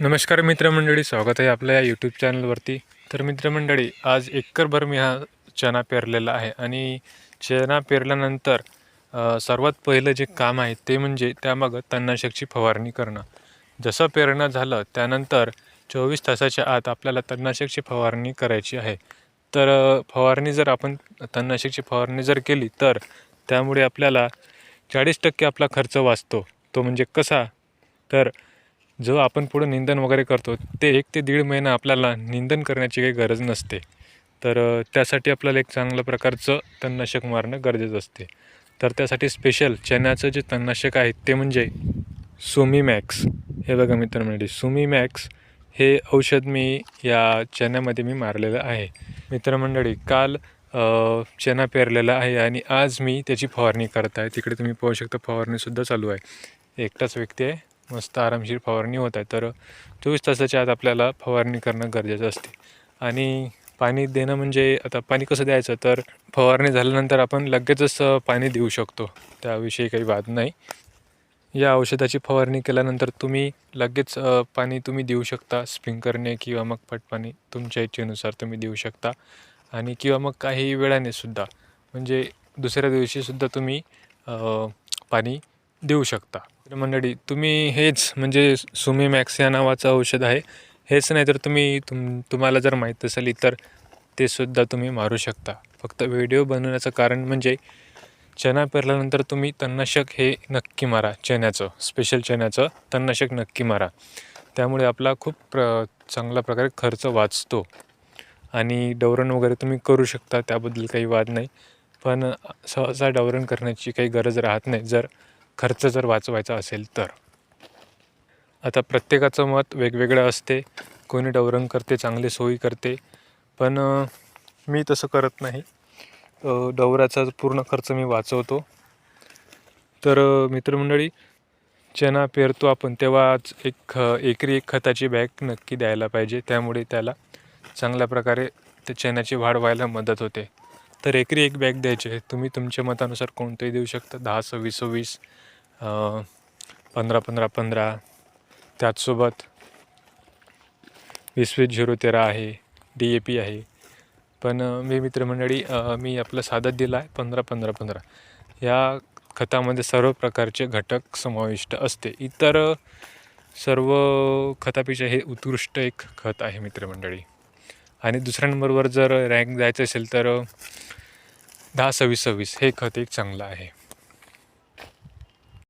नमस्कार मित्रमंडळी स्वागत आहे आपल्या या यूट्यूब चॅनलवरती तर मित्रमंडळी आज एकरभर मी हा चना पेरलेला आहे आणि चना पेरल्यानंतर सर्वात पहिलं जे काम आहे ते म्हणजे त्यामागं तणनाशकची फवारणी करणं. जसं पेरणं झालं त्यानंतर चोवीस तासाच्या आत आपल्याला तणनाशकची फवारणी करायची आहे. तर फवारणी जर आपण तणनाशकची फवारणी जर केली तर त्यामुळे आपल्याला चाळीस टक्के आपला खर्च वाचतो. तो म्हणजे कसा? तर जो आपण पुढं निंदन वगैरे करतो ते एक ते दीड महिना आपल्याला निंदन करण्याची काही गरज नसते. तर त्यासाठी आपल्याला एक चांगल्या प्रकारचं तणनाशक मारणं गरजेचं असते. तर त्यासाठी स्पेशल चण्याचं जे तणनाशक आहे ते म्हणजे सुमी मॅक्स हे बघा मित्रमंडळी सुमी मॅक्स हे औषध मी या चण्यामध्ये मी मारलेलं आहे. मित्रमंडळी काल चना पेरलेला आहे आणि आज मी त्याची फवारणी करत आहे. तिकडे तुम्ही पाहू शकता फवारणीसुद्धा चालू आहे. एकटाच व्यक्ती आहे. मस्त आरामशीर फवारणी होत आहे. तर चोवीस तासाच्या आत आपल्याला फवारणी करणं गरजेचं असते. आणि पाणी देणं म्हणजे आता पाणी कसं द्यायचं? तर फवारणी झाल्यानंतर आपण लगेचच पाणी देऊ शकतो. त्याविषयी काही वाद नाही. या औषधाची फवारणी केल्यानंतर तुम्ही लगेच पाणी तुम्ही देऊ शकता. स्प्रिंकरने किंवा मग पटपाणी तुमच्या इच्छेनुसार तुम्ही देऊ शकता. आणि किंवा मग काही वेळाने सुद्धा म्हणजे दुसऱ्या दिवशीसुद्धा तुम्ही पाणी देऊ शकता. मंडळी तुम्ही हेच म्हणजे सुमी मॅक्स या नावाचं औषध आहे. हेच नाही तर तुम्ही तुम तुम्हाला जर माहीत असेल तर ते सुद्धा तुम्ही मारू शकता. फक्त व्हिडिओ बनवण्याचं कारण म्हणजे चना पेरल्यानंतर तुम्ही तणनाशक हे नक्की मारा चण्याचं स्पेशल चण्याचं तणनाशक नक्की मारा. त्यामुळे आपला खूप प्र चांगल्या प्रकारे खर्च वाचतो. आणि डवरण वगैरे तुम्ही करू शकता त्याबद्दल काही वाद नाही. पण सहसा डवरण करण्याची काही गरज राहत नाही. जर खर्च जर वाचवायचा असेल तर. आता प्रत्येकाचं मत वेगवेगळं असते. कोणी डवरंग करते चांगले सोयी करते. पण मी तसं करत नाही. डवराचा पूर्ण खर्च मी वाचवतो. तर मित्रमंडळी चना पेरतो आपण तेव्हाच एक ख एकरी एक खताची बॅग नक्की द्यायला पाहिजे. त्यामुळे त्याला चांगल्या प्रकारे त्या चण्याची वाढ व्हायला मदत होते. तर एकरी एक बॅग द्यायची आहे. तुम्ही तुमच्या मतानुसार कोणतंही देऊ शकता. दहा सव्वीस सव्वीस पंधरा पंधरा पंधरा. त्याचसोबत वीस वीस झिरो तेरा आहे. डी ए पी आहे. पण मी मित्रमंडळी मी आपलं साधत दिला आहे. पंधरा पंधरा पंधरा. या खतामध्ये सर्व प्रकारचे घटक समाविष्ट असते. इतर सर्व खतापेक्षा हे उत्कृष्ट एक खत आहे मित्रमंडळी. आणि दुसऱ्या नंबरवर जर रँक जायचं असेल तर दहा सव्वीस सव्वीस हे खत एक चांगलं आहे.